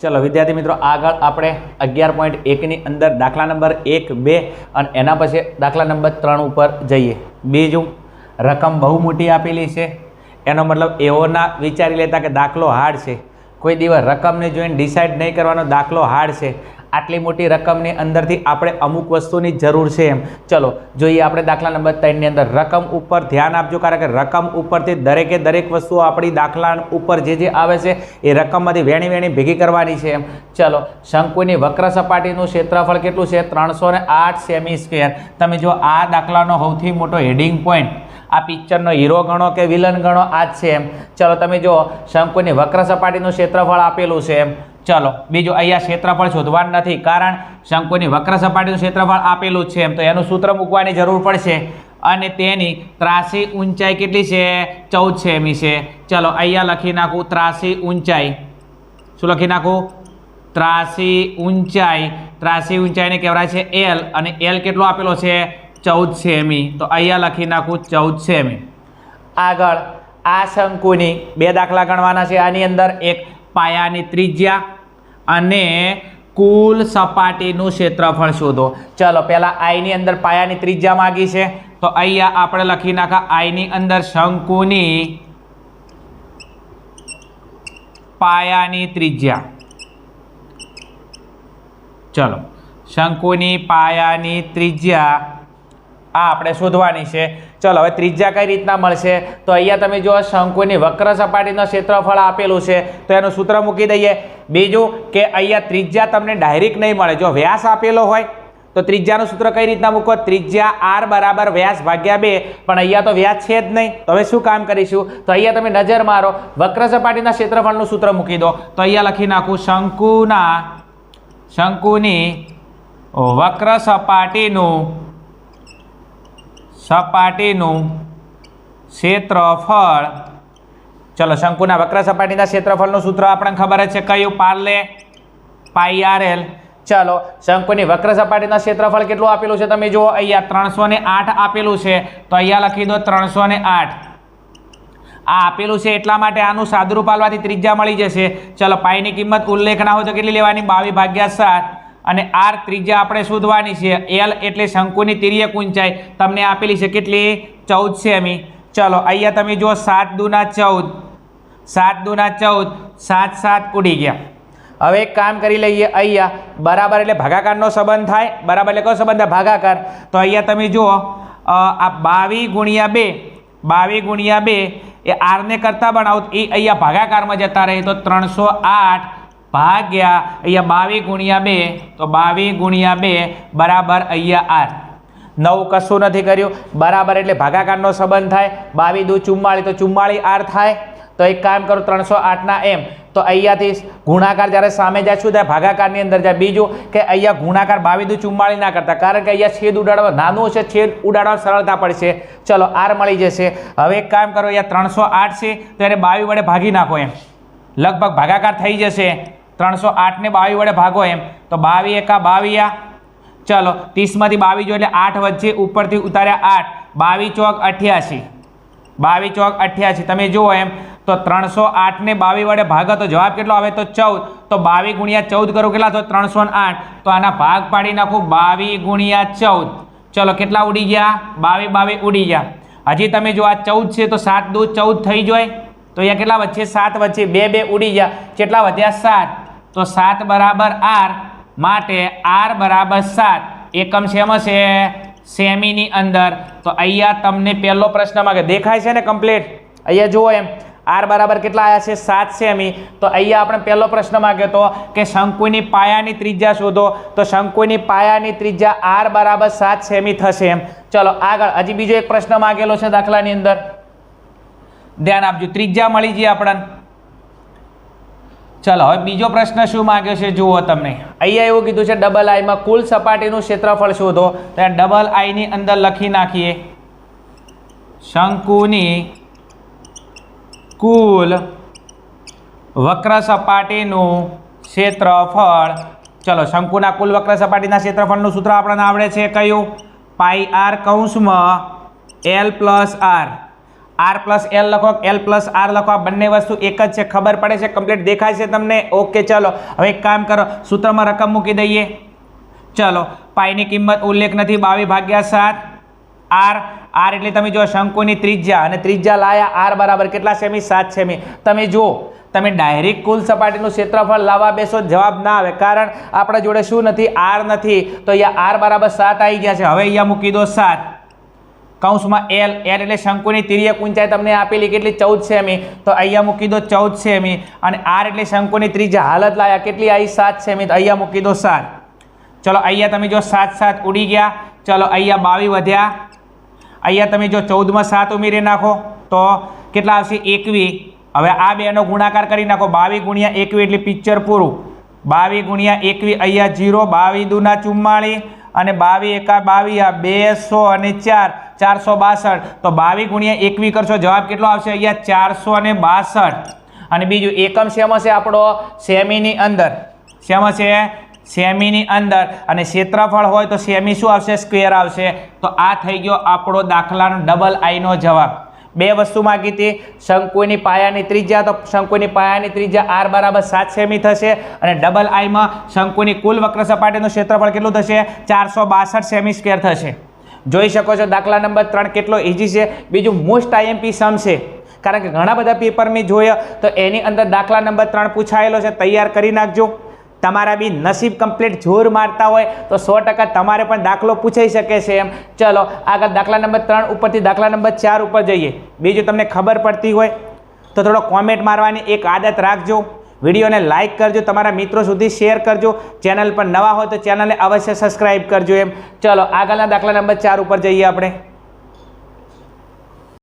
ચલો, વિદ્યાર્થી મિત્રો, આગળ આપણે અગિયાર પોઈન્ટ એકની અંદર દાખલા નંબર એક, બે અને એના પછી દાખલા નંબર ત્રણ ઉપર જઈએ. બીજું, રકમ બહુ મોટી આપેલી છે. એનો મતલબ એવો વિચારી લેતા કે દાખલો હાર્ડ છે. કોઈ દિવસ રકમને જોઈને ડિસાઇડ નહીં કરવાનો દાખલો હાર્ડ છે. આટલી મોટી રકમની અંદરથી આપણે અમુક વસ્તુની જરૂર છે એમ. ચલો, જોઈએ આપણે દાખલા નંબર ત્રણની અંદર. રકમ ઉપર ધ્યાન આપજો, કારણ કે રકમ ઉપરથી દરેકે દરેક વસ્તુઓ આપણી દાખલા ઉપર જે જે આવે છે, એ રકમમાંથી વેણી વેણી ભેગી કરવાની છે એમ. ચલો, શંકુની વક્ર સપાટીનું ક્ષેત્રફળ કેટલું છે? ત્રણસો સેમી સ્ક્વેર તમે જો આ દાખલાનો સૌથી મોટો હેડિંગ પોઈન્ટ, આ પિક્ચરનો હીરો ગણો કે વિલન ગણો, આ જ છે એમ. ચલો, તમે જો શંકુની વક્ર સપાટીનું ક્ષેત્રફળ આપેલું છે એમ. ચલો, બીજું અહીંયા ક્ષેત્રફળ શોધવાનું નથી, કારણ શંકુની વક્ર સપાટીનું ક્ષેત્રફળ આપેલું છે, એમ તો એનું સૂત્ર મૂકવાની જરૂર પડશે. અને તેની ત્રાસી ઊંચાઈ કેટલી છે? ચૌદ સેમી છે. ચલો, અહીંયા લખી નાખું, ત્રાસી ઊંચાઈ. શું લખી નાખું? ત્રાસી ઊંચાઈ. ત્રાસી ઊંચાઈને કહેવાય છે એલ અને એલ કેટલો આપેલો છે? ચૌદ સેમી તો અહીંયા લખી નાખું, ચૌદ સેમી આગળ, આ શંકુની બે દાખલા ગણવાના છે. આની અંદર એક પાયાની ત્રિજ્યા અને કુલ સપાટીનું ક્ષેત્રફળ શોધો. ચલો, પહેલાં આઈની અંદર પાયાની ત્રિજ્યા માગી છે. તો અહીંયા આપણે લખી નાખા આઈની અંદર શંકુની પાયાની ત્રિજ્યા. ચલો, શંકુની પાયાની ત્રિજ્યા આ આપણે શોધવાની છે. ચલો, હવે ત્રિજ્યા કઈ રીતના મળશે? તો અહીંયા તમે જો શંકુની વક્ર સપાટીનો ક્ષેત્રફળ આપેલું છે. તો એનું સૂત્ર મૂકી દઈએ. બીજું કે અહીંયા ત્રિજ્યા તમને ડાયરેક્ટ નહીં મળે. જો વ્યાસ આપેલો હોય, તો ત્રિજ્યાનું સૂત્ર કઈ રીતના મૂકો? ત્રિજ્યા આર બરાબર વ્યાસ ભાગ્યા બે. પણ અહીંયા તો વ્યાસ છે જ નહીં. તો હવે શું કામ કરીશું? તો અહીંયા તમે નજર મારો. વક્ર સપાટીના ક્ષેત્રફળનું સૂત્ર મૂકી દો. તો અહીંયા લખી નાખું, શંકુના, શંકુની વક્ર સપાટીનું સપાટીનું ક્ષેત્રફળ. ચલો, શંકુના વક્ર સપાટીના ક્ષેત્રફળનું સૂત્ર આપણને ખબર છે કયું? પાર્લે, પાઈ આર એલ. ચલો, શંકુની વક્ર સપાટીના ક્ષેત્રફળ કેટલું આપેલું છે તમે જુઓ, અહીંયા ત્રણસો આપેલું છે. તો અહીંયા લખી દો ત્રણસો આ આપેલું છે એટલા માટે આનું સાદુરૂપ આલવાથી ત્રિજ્યા મળી જશે. ચલો, પાઈની કિંમત ઉલ્લેખ ના હોય તો કેટલી લેવાની? બાવીસ ભાગ્યા સાત. અને આર ત્રિજ્યા આપણે શોધવાની છે. એલ એટલે શંકુની તિર્યક ઊંચાઈ. તમને આપેલી છે કેટલી? ચૌદ સેમી ચલો, અહીંયા તમે જુઓ, સાત દુના ચૌદ. સાત દુના ચૌદ. સાત સાત ઉડી ગયા. હવે એક કામ કરી લઈએ, અહીંયા બરાબર એટલે ભાગાકારનો સંબંધ થાય. બરાબર એટલે કયો સંબંધ? થાય ભાગાકાર. તો અહીંયા તમે જુઓ આ બાવી ગુણ્યા બે, બાવી ગુણ્યા બે એ આરને કરતાં બનાવો. એ અહીંયા ભાગાકારમાં જતા રહે. તો ત્રણસો આઠ ભાગ્યા અહીંયા બાવી ગુણ્યા બે, તો બાવીસ ગુણ્યા બે બરાબર અહીંયા આર નવ કશું નથી કર્યું. બરાબર એટલે ભાગાકારનો સંબંધ થાય. બાવી દુ ચુમ્માળી, તો ચુમ્માળી આર થાય. તો એક કામ કરું, ત્રણસો આઠના એમ. તો અહીંયાથી ગુણાકાર જ્યારે સામે જાય શું થાય? ભાગાકારની અંદર જાય. બીજું કે અહીંયા ગુણાકાર બાવી દુ ચુમ્માળી ના કરતા. કારણ કે અહીંયા છેદ ઉડાડવા નાનું છે છેદ ઉડાડવા સરળતા પડશે. ચલો, આર મળી જશે. હવે એક કામ કરો, અહીંયા ત્રણસો આઠ છે. તો એને બાવી વડે ભાગી નાખો એમ. લગભગ ભાગાકાર થઈ જશે. ત્રણસો આઠને બાવી વડે ભાગો એમ. તો બાવી એકા બાવીયા. ચલો, ત્રીસમાંથી બાવી જો એટલે આઠ વચ્ચે ઉપરથી ઉતાર્યા આઠ. બાવી ચોક અઠ્યાસી. બાવી ચોક અઠ્યાસી. તમે જુઓ એમ, તો ત્રણસો આઠને બાવી વડે ભાગો તો જવાબ કેટલો આવે? તો ચૌદ. તો બાવી ગુણ્યા ચૌદ કરો કેટલા તો ત્રણસો આઠ. તો આના ભાગ પાડી નાખું બાવી ગુણ્યા ચૌદ. ચલો, કેટલા ઉડી ગયા? બાવી બાવી ઉડી ગયા. હજી તમે જો આ ચૌદ છે, તો સાત દૂધ ચૌદ થઈ જાય. તો અહીંયા કેટલા વચ્ચે સાત વચ્ચે બે બે ઉડી ગયા. કેટલા વધ્યા? સાત. તો સાત બરાબર આર માટે આર બરાબર સાત. એકમ શેમ હશે સેમીની અંદર. તો અહીંયા તમને પહેલો પ્રશ્ન માંગે. દેખાય છે ને કમ્પ્લીટ અહીંયા જુઓ એમ. આર બરાબર કેટલા આવ્યા છે? સાત સેમી. તો અહીંયા આપણે પહેલો પ્રશ્ન માંગ્યો હતો કે શંકુની પાયાની ત્રિજ્યા શોધો. તો શંકુની પાયાની ત્રિજ્યા આર બરાબર સાત સેમી થશે એમ. ચલો, આગળ. હજી બીજો એક પ્રશ્ન માંગેલો છે દાખલાની અંદર. ધ્યાન આપજો. ત્રિજ્યા મળી જઈએ આપણને. ચલો, હવે બીજો પ્રશ્ન શું માંગ્યો છે? જુઓ તમને. અહીંયા એવું કીધું છે ડબલ આઈમાં કુલ સપાટીનું ક્ષેત્રફળ શોધો. તો ડબલ આઈની અંદર લખી નાખીએ. શંકુની કુલ વક્ર સપાટીનું ક્ષેત્રફળ. ચલો, શંકુના કુલ વક્ર સપાટીના ક્ષેત્રફળનું સૂત્ર આપણને આવડે છે કયું? પાઈ આર કૌંસમાં L plus R R plus L લખો એલ પ્લસ આર લખો, આ બંને વસ્તુ એક જ છે, ખબર પડે છે કમ્પ્લીટ દેખાય છે તમને? ઓકે ચલો, હવે એક કામ કરો, સૂત્રમાં રકમ મૂકી દઈએ. ચલો પાઈની કિંમત ઉલ્લેખ નથી બાવીસ ભાગ્યા સાત. આર આર એટલે તમે જો શંકુની ત્રિજ્યા, અને ત્રિજ્યા લાયા આર બરાબર કેટલા સેમી? સાત સેમી. તમે જુઓ, તમે ડાયરેક્ટ કુલ સપાટીનું ક્ષેત્રફળ લાવવા બેસો, જવાબ ના આવે. કારણ આપણા જોડે શું નથી? આર નથી. તો અહીંયા આર બરાબર સાત આવી ગયા છે. હવે અહીંયા મૂકી દો સાત. કૌંસમાં એલ એલ એટલે શંકુની તિર્યક ઊંચાઈ તમને આપેલી કેટલી ચૌદ સેમી. તો અહીંયા મૂકી દો ચૌદ સેમી અને આર એટલે શંકુની ત્રીજા. હાલત લાયા કેટલી આવી સાત સેમી. તો અહીંયા મૂકી દો સાત. ચલો, અહીંયા તમે જો સાત સાત ઉડી ગયા. ચલો, અહીંયા બાવી વધ્યા. અહીંયા તમે જો ચૌદમાં સાત ઉમેરી નાખો. તો કેટલા આવશે? એકવી. હવે આ બેનો ગુણાકાર કરી નાખો. બાવી ગુણ્યા એકવી એટલે પિક્ચર પૂરું. બાવી ગુણ્યા એકવી અહીંયા જીરો, બાવી દુના ચુમ્માળી અને બાવી એકા બાવી આ બેસો અને ચાર. ચારસો બાસઠ. તો બાવી ગુણ્યા એકવી કરશો. જવાબ કેટલો આવશે? અહીંયા ચારસો અને બાસઠ. અને બીજું એકમ શેમ છે આપણો? સેમીની અંદર. શેમ હશે સેમીની અંદર. અને ક્ષેત્રફળ હોય તો સેમી શું આવશે? સ્ક્વેર આવશે. તો આ થઈ ગયો આપણો દાખલાનો ડબલ આઈનો જવાબ. બે વસ્તુ માગી હતી. શંકુની પાયાની ત્રિજ્યા. તો શંકુની પાયાની ત્રિજ્યા આર બરાબર સાત સેમી થશે. અને ડબલ આઈમાં શંકુની કુલ વક્ર સપાટીનું ક્ષેત્રફળ કેટલું થશે? ચારસો સેમી સ્ક્વેર થશે. જોઈ શકો છો દાખલા નંબર ત્રણ કેટલો ઇઝી છે. બીજું મોસ્ટ આઈએમપી સમ છે. કારણ કે ઘણા બધા પેપર મેં જોયા, તો એની અંદર દાખલા નંબર ત્રણ પૂછાયેલો છે. તૈયાર કરી નાખજો. તમારા બી નસીબ કમ્પ્લીટ જોર મારતા હોય, તો સો ટકા તમારે પણ દાખલો પૂછાઈ શકે છે એમ. ચલો, આગળ દાખલા નંબર ત્રણ ઉપરથી દાખલા નંબર ચાર ઉપર જઈએ. બીજું તમને ખબર પડતી હોય, તો થોડો કોમેન્ટ મારવાની એક આદત રાખજો. વિડીયોને લાઇક કરજો, તમારા મિત્રો સુધી શેર કરજો. ચેનલ પર નવા હોય તો ચેનલને અવશ્ય સબસ્ક્રાઈબ કરજો એમ. ચલો, આગળના દાખલા નંબર ચાર ઉપર જઈએ આપણે.